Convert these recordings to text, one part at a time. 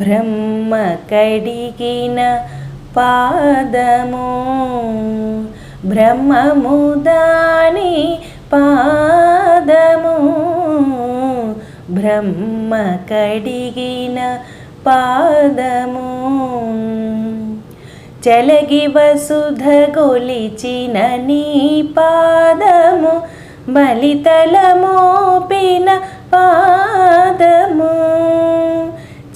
బ్రహ్మ కడిగిన పాదము బ్రహ్మము దాని పాదము బ్రహ్మ కడిగిన పాదము. చలగి వసుధ గొలిచిన నీ పాదము బలితల మోపిన పాదము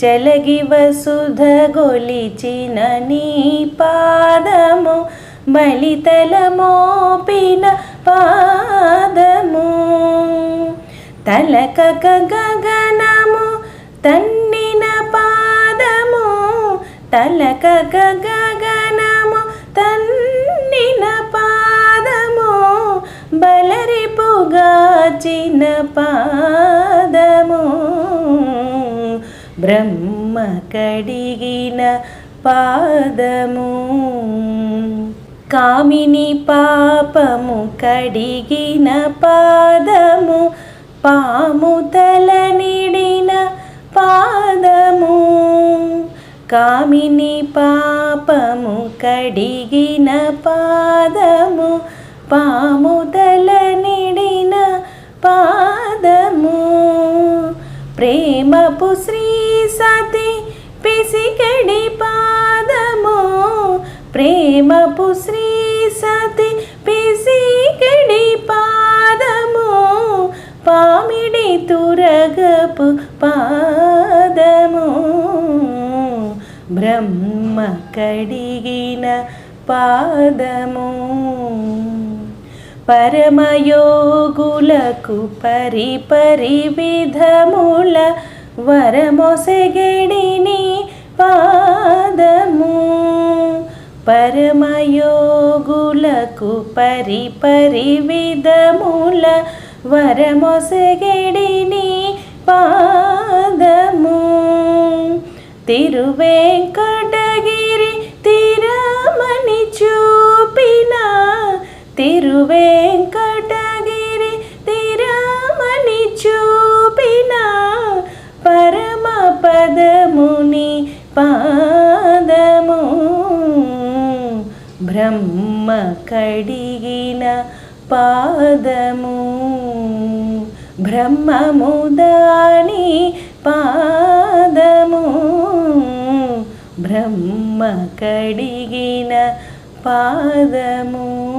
చలగి వసుధ గొలిచిన నీ పాదము బలితల మోపిన పాదము. తలక గగనము తన్నిన పాదము. తలక గగనము తన్నిన పాదము. బలరిపుగాచిన పాదము బ్రహ్మ కడిగిన పాదము. కామిని పాపము కడిగిన పాదము. పాము తల నిడిన పాదము. కామిని పాపము కడిగిన పాదము. పాము తల నిడిన పాదము. ప్రేమపు శ్రీ సతి పిసికడి పాదము ప్రేమపు శ్రీ సతి పిసికడి పాదము పామిడి తురగపు పాదము. బ్రహ్మ కడిగిన పాదము పరమయోగులకు పరి పరి విధముల వరమొసగడిని పాదము పరమయోగులకు పరి పరి విధముల వరమొసగడిని పాదము తిరువేంకటగిరి తిరమని చూపిన తిరువేంకట బ్రహ్మ కడిగిన పాదము. బ్రహ్మము దాని పాదము. బ్రహ్మ కడిగిన పాదము.